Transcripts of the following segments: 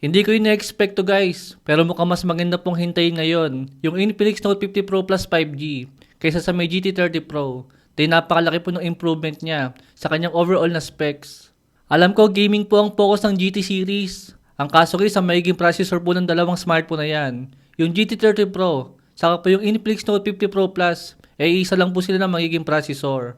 Hindi ko yun na-expect to guys, pero mukhang mas maganda pong hintayin ngayon yung Infinix Note 50 Pro Plus 5G kaysa sa may GT30 Pro. Dahil napakalaki po ng improvement niya sa kanyang overall na specs. Alam ko gaming po ang focus ng GT series. Ang kaso guys, ang maiging processor po ng dalawang smartphone na yan. Yung GT30 Pro, saka po yung Infinix Note 50 Pro Plus, eh isa lang po sila ng magiging processor.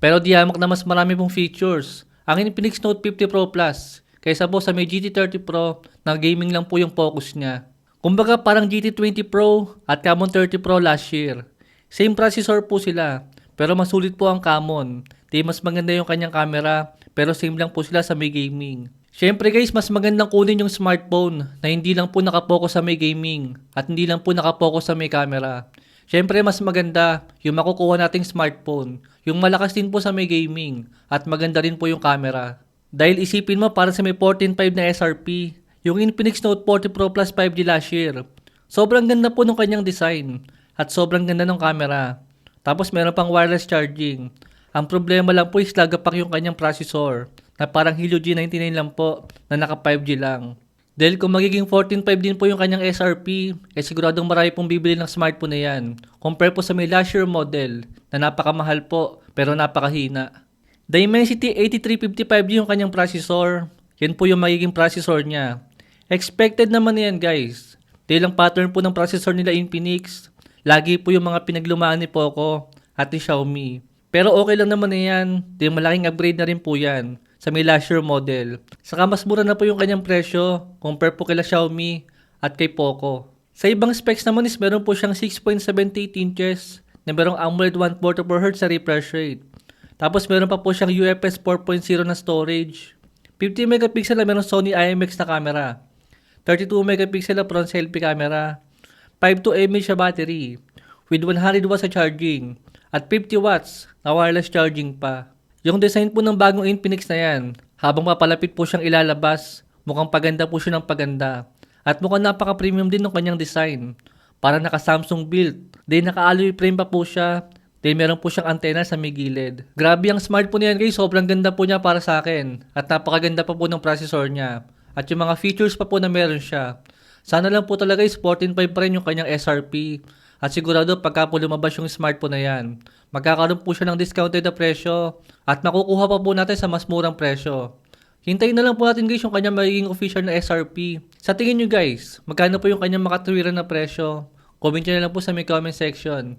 Pero di hamak na mas marami pong features. Ang Infinix Note 50 Pro Plus, kaysa po sa may GT30 Pro na gaming lang po yung focus niya. Kumbaga parang GT20 Pro at Camon 30 Pro last year. Same processor po sila, pero mas sulit po ang Camon. Di mas maganda yung kanyang camera, pero same lang po sila sa may gaming. Siyempre guys, mas magandang kunin yung smartphone na hindi lang po nakapokus sa may gaming at hindi lang po nakapokus sa may camera. Siyempre mas maganda yung makukuha nating smartphone, yung malakas din po sa may gaming at maganda rin po yung camera. Dahil isipin mo para sa may 14.5 na SRP, yung Infinix Note 40 Pro Plus 5G last year. Sobrang ganda po ng kanyang design at sobrang ganda ng camera. Tapos meron pang wireless charging. Ang problema lang po is lagapak yung kanyang processor na parang Helio G99 lang po na naka 5G lang. Dahil kung magiging 14.5 din po yung kanyang SRP, eh siguradong marami pong bibili ng smartphone na yan. Compare po sa may last year model na napakamahal po pero napakahina. Dimensity 8355 yung kanyang processor. Yan po yung magiging processor niya. Expected naman yan guys. Dahil ang pattern po ng processor nila Infinix, lagi po yung mga pinaglumaan ni Poco at ni Xiaomi. Pero okay lang naman na yan. Dahil malaking upgrade na rin po yan sa may last year model. Saka mas mura na po yung kanyang presyo compare po kila Xiaomi at kay Poco. Sa ibang specs naman is meron po siyang 6.78 inches na merong AMOLED 144Hz sa refresh rate. Tapos meron pa po siyang UFS 4.0 na storage. 50 megapixel na meron Sony IMX na camera. 32 megapixel na front selfie camera. 5.2 mAh siya battery with 100 watts sa charging at 50 watts na wireless charging pa. Yung design po ng bagong Infinix na yan, habang papalapit po siyang ilalabas, mukhang paganda po siya ng paganda. At mukhang napaka-premium din ng kanyang design. Para naka-Samsung build. Then naka-alloy frame pa po siya. Then meron po siyang antena sa may gilid. Grabe ang smartphone niyan guys, sobrang ganda po niya para sa akin. At napakaganda pa po ng processor niya. At yung mga features pa po na meron siya. Sana lang po talaga is 14.5 pa rin yung kanyang SRP. At sigurado pagka po lumabas yung smartphone na yan, magkakaroon po siya ng discounted na presyo at makukuha pa po natin sa mas murang presyo. Hintayin na lang po natin guys yung kanyang magiging official na SRP. Sa tingin nyo guys, magkano po yung kanyang makatwiran na presyo? Comment nyo na lang po sa may comment section.